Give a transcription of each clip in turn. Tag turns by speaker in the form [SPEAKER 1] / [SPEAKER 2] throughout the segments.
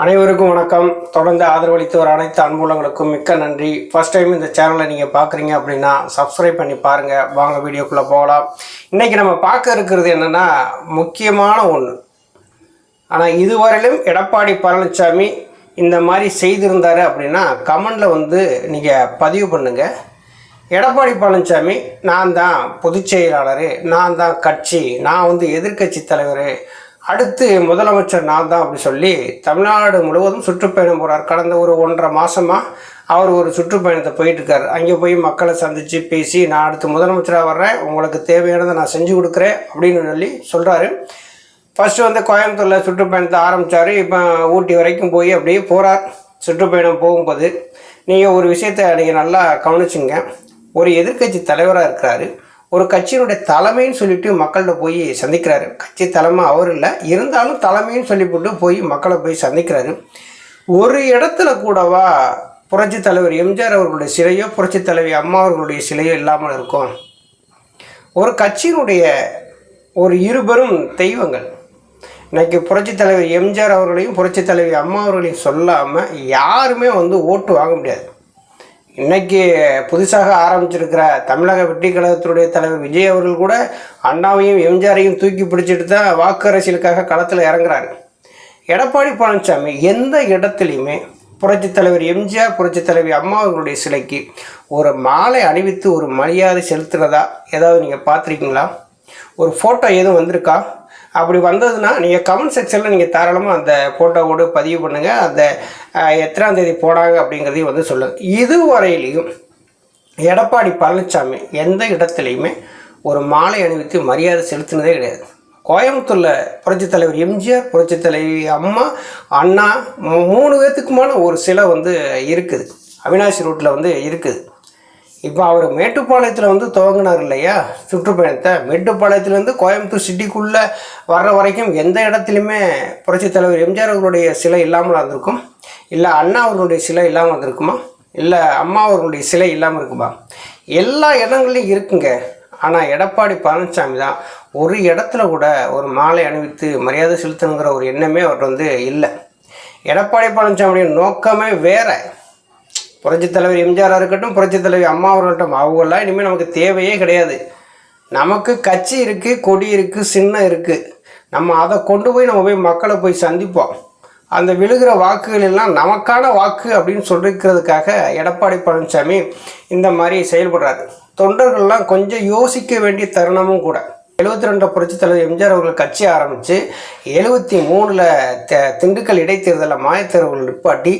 [SPEAKER 1] அனைவருக்கும் வணக்கம். தொடர்ந்து ஆதரவளித்து வர அனைத்து அன்புலங்களுக்கும் மிக்க நன்றி. ஃபஸ்ட் டைம் இந்த சேனலை நீங்கள் பார்க்குறீங்க அப்படின்னா சப்ஸ்கிரைப் பண்ணி பாருங்கள் வாங்க வீடியோக்குள்ளே போகலாம். இன்றைக்கி நம்ம பார்க்க இருக்கிறது என்னென்னா முக்கியமான ஒன்று ஆனால் இதுவரையிலும் எடப்பாடி பழனிசாமி இந்த மாதிரி செய்திருந்தார் அப்படின்னா கமெண்டில் வந்து நீங்கள் பதிவு பண்ணுங்கள் எடப்பாடி பழனிசாமி நான் தான் பொதுச் செயலாளர் நான் தான் கட்சி நான் வந்து எதிர்க்கட்சி தலைவர் அடுத்து முதலமைச்சர் நான் தான் அப்படி சொல்லி தமிழ்நாடு முழுவதும் சுற்றுப்பயணம் போகிறார் கடந்த ஒரு ஒன்றரை மாதமாக அவர் ஒரு சுற்றுப்பயணத்தை போயிட்டுருக்கார். அங்கே போய் மக்களை சந்தித்து பேசி நான் அடுத்து முதலமைச்சராக வர்றேன். உங்களுக்கு தேவையானதை நான் செஞ்சு கொடுக்குறேன். அப்படின்னு சொல்லி சொல்கிறாரு ஃபஸ்ட்டு வந்து கோயம்புத்தூரில் சுற்றுப்பயணத்தை ஆரம்பித்தார் இப்போ ஊட்டி வரைக்கும் போய் அப்படியே போகிறார் சுற்றுப்பயணம் போகும்போது நீங்கள் ஒரு விஷயத்தை நீங்கள் நல்லா கவனிச்சுங்க. ஒரு எதிர்க்கட்சி தலைவராக இருக்கிறாரு. ஒரு கட்சியினுடைய தலைமைன்னு சொல்லிட்டு மக்கள்கிட்ட போய் சந்திக்கிறாரு. கட்சி தலைமை அவர் இல்லை. இருந்தாலும் தலைமைன்னு சொல்லிவிட்டு போய் மக்களை போய் சந்திக்கிறாரு. ஒரு இடத்துல கூடவா புரட்சி தலைவர் எம்ஜிஆர் அவர்களுடைய சிலையோ புரட்சி தலைவி அம்மா அவர்களுடைய சிலையோ இல்லாமல் இருக்கும்? ஒரு கட்சியினுடைய ஒரு இருபெரும் தெய்வங்கள். இன்றைக்கி புரட்சி தலைவர் எம்ஜிஆர் அவர்களையும் புரட்சி தலைவி அம்மா அவர்களையும் சொல்லாமல் யாருமே வந்து ஓட்டு வாங்க முடியாது. இன்னைக்கு புதுசாக ஆரம்பிச்சிருக்கிற தமிழக வெற்றி கழகத்தினுடைய தலைவர் விஜய் அவர்கள் கூட அண்ணாவையும் எம்ஜிஆரையும் தூக்கி பிடிச்சிட்டு தான் வாக்கு அரசியலுக்காக களத்தில் இறங்குறாரு. எடப்பாடி பழனிசாமி எந்த இடத்துலையுமே புரட்சித் தலைவர் எம்ஜிஆர் புரட்சி தலைவி அம்மா அவர்களுடைய சிலைக்கு ஒரு மாலை அணிவித்து ஒரு மரியாதை செலுத்துறதா ஏதாவது நீங்கள் பார்த்துருக்கீங்களா? ஒரு ஃபோட்டோ எதுவும் வந்திருக்கா? அப்படி வந்ததுன்னா நீங்கள் கமெண்ட் செக்ஷனில் நீங்கள் தாராளமாக அந்த ஃபோட்டோவோடு பதிவு பண்ணுங்கள் அந்த எத்தனாம் தேதி போனாங்க அப்படிங்கிறதையும் வந்து சொல்லுங்கள் இதுவரையிலையும் எடப்பாடி பழனிசாமி எந்த இடத்துலையுமே ஒரு மாலை அணிவித்து மரியாதை செலுத்தினதே கிடையாது. கோயம்புத்தூரில் புரட்சித் தலைவர் எம்ஜிஆர் புரட்சித் தலைவி அம்மா அண்ணா மூணு பேர்த்துக்குமான ஒரு சிலை வந்து இருக்குது. அவினாசி ரோட்டில் வந்து இருக்குது. இப்போ அவர் மேட்டுப்பாளையத்தில் வந்து துவங்கினார் இல்லையா? சுற்றுப்பயணத்தை. மேட்டுப்பாளையத்துலேருந்து கோயம்புத்தூர் சிட்டிக்குள்ளே வர்ற வரைக்கும் எந்த இடத்துலையுமே புரட்சித் தலைவர் எம்ஜிஆர் அவர்களுடைய சிலை இல்லாமல் இருந்திருக்கும் இல்லை அண்ணா அவர்களுடைய சிலை இல்லாமல் இருந்திருக்குமா இல்லை அம்மா அவர்களுடைய சிலை இல்லாமல் இருக்குமா? எல்லா இடங்கள்லையும் இருக்குங்க. ஆனால் எடப்பாடி பழனிசாமி தான் ஒரு இடத்துல கூட ஒரு மாலை அணிவித்து மரியாதை செலுத்தணுங்கிற ஒரு எண்ணமே அவர்கிட்ட வந்து இல்லை. எடப்பாடி பழனிசாமியுடைய நோக்கமே வேறு. புரட்சி தலைவர் எம்ஜிஆராக இருக்கட்டும் புரட்சி தலைவர் அம்மா அவர்கள்ட்டும் அவங்களாம் இனிமேல் நமக்கு தேவையே கிடையாது. நமக்கு கட்சி இருக்குது கொடி இருக்குது சின்னம் இருக்குது நம்ம அதை கொண்டு போய் நம்ம போய் மக்களை போய் சந்திப்போம். அந்த விழுகிற வாக்குகள் எல்லாம் நமக்கான வாக்கு அப்படின்னு சொல்லிக்கிறதுக்காக எடப்பாடி பழனிசாமி இந்த மாதிரி செயல்படுறாரு. தொண்டர்கள்லாம் கொஞ்சம் யோசிக்க வேண்டிய தருணமும் கூட. எழுபத்தி ரெண்டு புரட்சி தலைவர் எம்ஜிஆர் அவர்கள் கட்சி ஆரம்பித்து எழுபத்தி மூணில் த திண்டுக்கல் இடைத்தேர்தலில் மாயத்தேர்வுகள் நிப்பாட்டி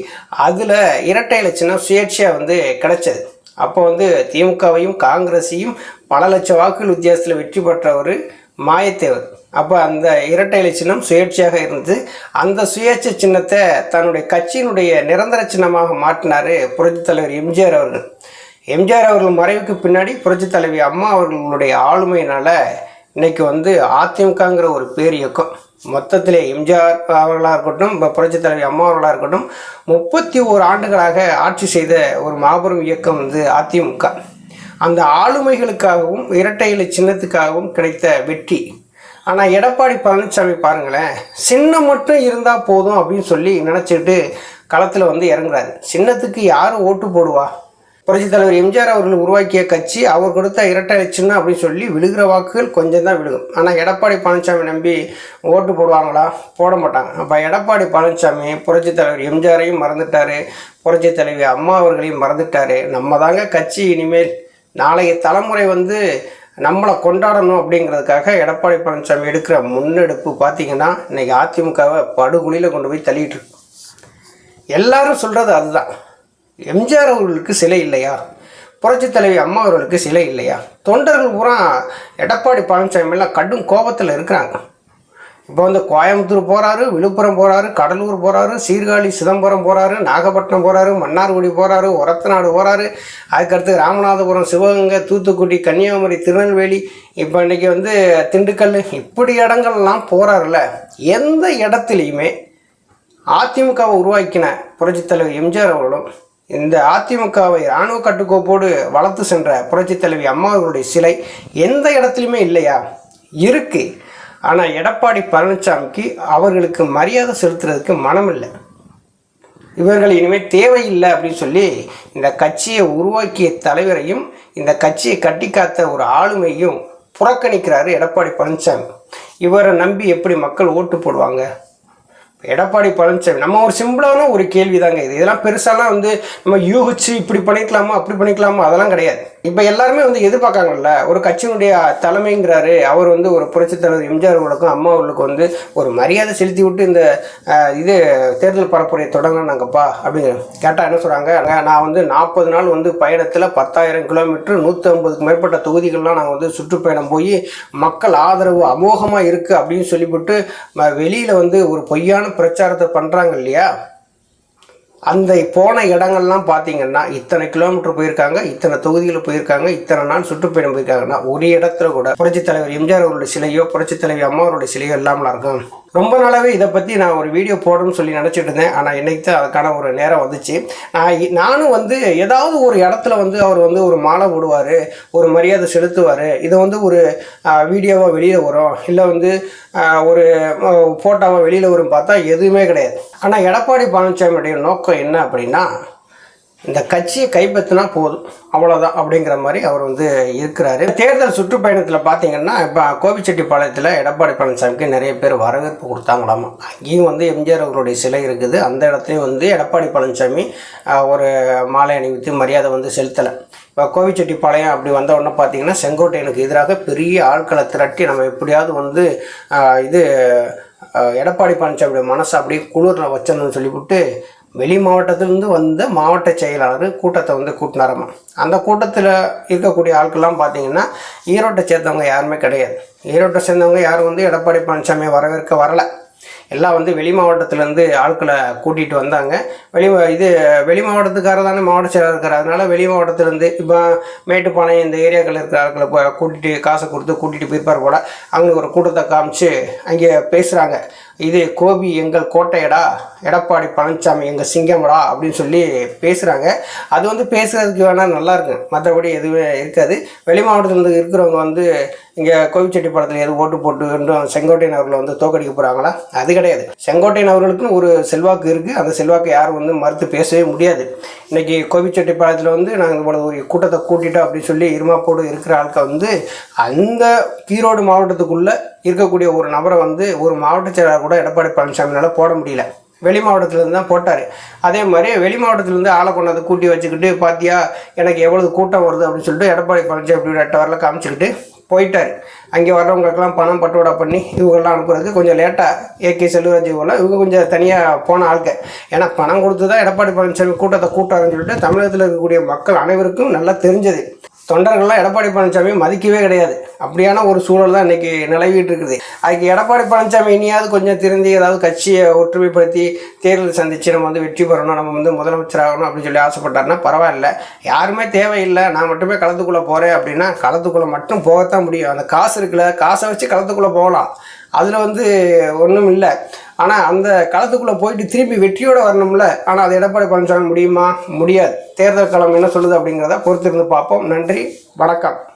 [SPEAKER 1] அதில் இரட்டை இலட்சணம் சுயேட்சையாக வந்து கிடைச்சது. அப்போ வந்து திமுகவையும் காங்கிரஸையும் பல லட்சம் வாக்குகள் வித்தியாசத்தில் வெற்றி பெற்றவர் மாயத்தேவர் அப்போ அந்த இரட்டை இலட்சணம் சுயேட்சையாக இருந்து அந்த சுயேட்சை சின்னத்தை தன்னுடைய கட்சியினுடைய நிரந்தர சின்னமாக மாற்றினார் புரட்சித் தலைவர் எம்ஜிஆர் அவர்கள். எம்ஜிஆர் அவர்கள் மறைவுக்கு பின்னாடி புரட்சி தலைவி அம்மா அவர்களுடைய ஆளுமையினால் இன்னைக்கு வந்து அதிமுகங்கிற ஒரு பேர் இயக்கம். மொத்தத்திலே எம்ஜிஆர் அவர்களாக இருக்கட்டும் இப்போ புரட்சித் தலைவி அம்மா அவர்களாக இருக்கட்டும் முப்பத்தி ஓரு ஆண்டுகளாக ஆட்சி செய்த ஒரு மாபெரும் இயக்கம் வந்து அதிமுக. அந்த ஆளுமைகளுக்காகவும் இரட்டை இலை சின்னத்துக்காகவும் கிடைத்த வெற்றி. ஆனால் எடப்பாடி பழனிசாமி பாருங்களேன் சின்னம் மட்டும் இருந்தால் போதும் அப்படின்னு சொல்லி நினச்சிட்டு களத்தில் வந்து இறங்குறாரு. சின்னத்துக்கு யார் ஓட்டு போடுவா? புரட்சித் தலைவர் எம்ஜிஆர் அவர்கள் உருவாக்கிய கட்சி அவர் கொடுத்த இரட்டை இலை அப்படின்னு சொல்லி விழுகிற வாக்குகள் கொஞ்சம் தான் விழுகும். ஆனால் எடப்பாடி பழனிசாமி நம்பி ஓட்டு போடுவாங்களா? போட மாட்டாங்க. அப்போ எடப்பாடி பழனிசாமி புரட்சித் தலைவர் எம்ஜிஆரையும் மறந்துட்டாரு. புரட்சித் தலைவி அம்மா அவர்களையும் மறந்துட்டாரு. நம்ம தாங்க கட்சி இனிமேல். நாளைய தலைமுறை வந்து நம்மளை கொண்டாடணும் அப்படிங்கிறதுக்காக எடப்பாடி பழனிசாமி எடுக்கிற முன்னெடுப்பு பார்த்தீங்கன்னா இன்றைக்கி அதிமுகவை படுகுழியில் கொண்டு போய் தள்ளிட்டுருக்கு எல்லாரும் சொல்கிறது அதுதான். எம்ஜிஆர் அவர்களுக்கு சிலை இல்லையா? புரட்சித் தலைவி அம்மா அவர்களுக்கு சிலை இல்லையா? தொண்டர்கள் பூரா எடப்பாடி பழனிசாமி எல்லாம் கடும் கோபத்தில் இருக்கிறாங்க. இப்போ வந்து கோயம்புத்தூர் போகிறாரு விழுப்புரம் போகிறாரு கடலூர் போகிறாரு சீர்காழி சிதம்பரம் போகிறாரு நாகப்பட்டினம் போகிறாரு மன்னார்குடி போகிறாரு ஒரத்தநாடு போகிறாரு அதுக்கடுத்து ராமநாதபுரம் சிவகங்கை தூத்துக்குடி கன்னியாகுமரி திருநெல்வேலி இப்போ இன்றைக்கி வந்து திண்டுக்கல் இப்படி இடங்கள்லாம் போகிறாருல எந்த இடத்துலையுமே அதிமுகவை உருவாக்கின புரட்சித்தலைவர் எம்ஜிஆர் அவர்களும் இந்த அதிமுகவை இராணுவ கட்டுக்கோப்போடு வளர்த்து சென்ற புரட்சித் தலைவி அம்மா அவர்களுடைய சிலை எந்த இடத்துலையுமே இல்லையா? இருக்கு. ஆனால் எடப்பாடி பழனிசாமிக்கு அவர்களுக்கு மரியாதை செலுத்துறதுக்கு மனம் இல்லை இவர்கள் இனிமேல் தேவையில்லை அப்படின்னு சொல்லி இந்த கட்சியை உருவாக்கிய தலைவரையும் இந்த கட்சியை கட்டி காத்த ஒரு ஆளுமையும் புறக்கணிக்கிறாரு எடப்பாடி பழனிசாமி. இவரை நம்பி எப்படி மக்கள் ஓட்டு போடுவாங்க? எடப்பாடி பழனிசாமி நம்ம ஒரு சிம்பிளான ஒரு கேள்வி தாங்க இது. இதெல்லாம் பெருசாலாம் வந்து நம்ம யூகிச்சு இப்படி பண்ணிக்கலாமா அப்படி பண்ணிக்கலாமா அதெல்லாம் கிடையாது. இப்போ எல்லாருமே வந்து எதிர்பார்க்காங்கல்ல? ஒரு கட்சியினுடைய தலைமைங்கிறாரு. அவர் வந்து ஒரு புரட்சித் தலைவர் எம்ஜிஆர் அவர்களுக்கும் அம்மா வந்து ஒரு மரியாதை செலுத்தி விட்டு இந்த இது தேர்தல் பரப்புரையை தொடங்கினாங்கப்பா அப்படிங்கிற கேட்டால் என்ன சொல்கிறாங்க நான் வந்து நாற்பது நாள் வந்து பயணத்தில் பத்தாயிரம் கிலோமீட்டர் நூற்றி ஐம்பதுக்கு மேற்பட்ட தொகுதிகள்லாம் நாங்கள் வந்து சுற்றுப்பயணம் போய் மக்கள் ஆதரவு அமோகமாக இருக்குது அப்படின்னு சொல்லிவிட்டு வெளியில் வந்து ஒரு பொய்யான பிரச்சாரத்தை பண்ணுறாங்க இல்லையா? அந்த போன இடங்கள்லாம் பார்த்தீங்கன்னா இத்தனை கிலோமீட்டர் போயிருக்காங்க இத்தனை தொகுதியில் போயிருக்காங்க இத்தனை நாள் சுற்றுப்பயணம் போயிருக்காங்கன்னா ஒரு இடத்துல கூட புரட்சித் தலைவர் எம்ஜிஆர் அவருடைய சிலையோ புரட்சித் தலைவி அம்மா அவருடைய சிலையோ இல்லாமலாம் இருக்கும் ரொம்ப நாளாகவே இதை பற்றி நான் ஒரு வீடியோ போடணும்னு சொல்லி நினச்சிட்டு இருந்தேன். ஆனால் இன்னைக்கு தான் அதுக்கான ஒரு நேரம் வந்துச்சு. நான் நானும் வந்து ஏதாவது ஒரு இடத்துல வந்து அவர் வந்து ஒரு மாலை விடுவார் ஒரு மரியாதை செலுத்துவார் இதை வந்து ஒரு வீடியோவாக வெளியில் வரும் இல்லை வந்து ஒரு ஃபோட்டோவாக வெளியில் வரும் பார்த்தா எதுவுமே கிடையாது. ஆனால் எடப்பாடி பழனிசாமியுடைய நோக்கம் என்ன அப்படின்னா இந்த கட்சியை கைப்பற்றினா போதும். அவ்வளோதான் அப்படிங்கிற மாதிரி அவர் வந்து இருக்கிறாரு. தேர்தல் சுற்றுப்பயணத்தில் பார்த்தீங்கன்னா இப்போ கோபிச்செட்டிப்பாளையத்தில் எடப்பாடி பழனிசாமிக்கு நிறைய பேர் வரவேற்பு கொடுத்தாங்களாமா. அங்கேயும் வந்து எம்ஜிஆர் அவர்களுடைய சிலை இருக்குது. அந்த இடத்துலையும் வந்து எடப்பாடி பழனிசாமி ஒரு மாலை அணிவித்து மரியாதை வந்து செலுத்தலை. கோவிச்செட்டிப்பாளையம் அப்படி வந்த உடனே பார்த்தீங்கன்னா செங்கோட்டையனுக்கு எதிராக பெரிய ஆட்களை திரட்டி நம்ம எப்படியாவது வந்து இது எடப்பாடி பழனிசாமியோட மனசை அப்படியே குளிரில் வச்சணும்னு சொல்லிவிட்டு வெளி மாவட்டத்திலிருந்து வந்த மாவட்ட செயலாளர் கூட்டத்தை வந்து கூட்டினாரம்மா அந்த கூட்டத்தில் இருக்கக்கூடிய ஆட்கள்லாம் பார்த்தீங்கன்னா ஈரோட்டை சேர்ந்தவங்க யாருமே கிடையாது. ஈரோட்டை சேர்ந்தவங்க யாரும் வந்து எடப்பாடி பழனிசாமியை வரவேற்க வரலை. எல்லாம் வந்து வெளி மாவட்டத்துலேருந்து ஆட்களை கூட்டிகிட்டு வந்தாங்க. வெளி இது வெளி மாவட்டத்துக்காரர் தானே மாவட்ட செயலாளர் இருக்கார். அதனால் வெளி மாவட்டத்திலேருந்து இப்போ மேட்டுப்பாளையம் இந்த ஏரியாக்களில் இருக்கிற ஆட்களை கூட்டிகிட்டு காசை கொடுத்து கூட்டிகிட்டு போயிருப்பார் போல. அவங்க ஒரு கூட்டத்தை காமிச்சு அங்கே பேசுகிறாங்க இது கோபி எங்கள் கோட்டையடா எடப்பாடி பழனிசாமி எங்கள் சிங்கமடா அப்படின்னு சொல்லி பேசுகிறாங்க அது வந்து பேசுகிறதுக்கு வேணால் நல்லாயிருக்கும் மற்றபடி எதுவுமே இருக்காது. வெளி மாவட்டத்தில் இருக்கிறவங்க வந்து இங்கே கோவிச்செட்டிப்பாளையத்தில் எதுவும் ஓட்டு போட்டு இன்னும் செங்கோட்டையன் அவர்களை வந்து தோக்கடிக்க போகிறாங்களா அது கிடையாது. செங்கோட்டையன் அவர்களுக்குன்னு ஒரு செல்வாக்கு இருக்குது அந்த செல்வாக்கை யாரும் வந்து மறுத்து பேசவே முடியாது. இன்னைக்கு கோவிச்செட்டிப்பாளையத்தில் வந்து நாங்கள் இவ்வளவு ஒரு கூட்டத்தை கூட்டிட்டோம் அப்படின்னு சொல்லி இருமாப்போடு இருக்கிற ஆட்கள் வந்து அந்த ஈரோடு மாவட்டத்துக்குள்ளே இருக்கக்கூடிய ஒரு நபரை வந்து ஒரு மாவட்ட செயலாளர் கூட எடப்பாடி பழனிசாமினால் போட முடியல. வெளி மாவட்டத்துலேருந்து தான் போட்டார். அதே மாதிரி வெளி மாவட்டத்துலேருந்து ஆளை கொண்டாந்து கூட்டி வச்சுக்கிட்டு பார்த்தியா எனக்கு எவ்வளவு கூட்டம் வருது? அப்படின்னு சொல்லிட்டு எடப்பாடி பழனிசாமி அப்படி ரெட்ட வரல காமிச்சிக்கிட்டு போயிட்டார். அங்கே வர்றவங்களுக்கெல்லாம் பணம் பட்டுவாடா பண்ணி இவங்கெல்லாம் அனுப்புறதுக்கு கொஞ்சம் லேட்டாக ஏகே செல்வராஜ் போல இவங்க கொஞ்சம் தனியாக போன ஆளுக்க ஏன்னா பணம் கொடுத்து தான் எடப்பாடி பழனிசாமி கூட்டத்தை கூட்டாருன்னு சொல்லிட்டு தமிழகத்தில் இருக்கக்கூடிய மக்கள் அனைவருக்கும் நல்லா தெரிஞ்சது. தொண்டர்கள்லாம் எடப்பாடி பழனிசாமி மதிக்கவே கிடையாது. அப்படியான ஒரு சூழல் தான் இன்னைக்கு நிலவிட்டு இருக்குது. அதுக்கு எடப்பாடி பழனிசாமி இனியாவது கொஞ்சம் திருந்தி ஏதாவது கட்சியை ஒற்றுமைப்படுத்தி தேர்தல் சந்திச்சு நம்ம வந்து வெற்றி பெறணும் நம்ம வந்து முதலமைச்சர் ஆகணும் அப்படின்னு சொல்லி ஆசைப்பட்டாருன்னா பரவாயில்ல. யாருமே தேவையில்லை. நான் மட்டுமே களத்துக்குள்ளே போகிறேன் அப்படின்னா களத்துக்குள்ளே மட்டும் போகத்தான் முடியும். அந்த காசு இருக்குல்ல காசை வச்சு களத்துக்குள்ளே போகலாம். அதில் வந்து ஒன்றும் இல்லை. ஆனால் அந்த களத்துக்குள்ளே போயிட்டு திரும்பி வெற்றியோடு வரணும்ல. ஆனால் அது எடப்பாடி பழனிசாமி முடியுமா? முடியாது. தேர்தல் களம் என்ன சொல்லுது அப்படிங்கிறத பொறுத்திருந்து பார்ப்போம். நன்றி. வணக்கம்.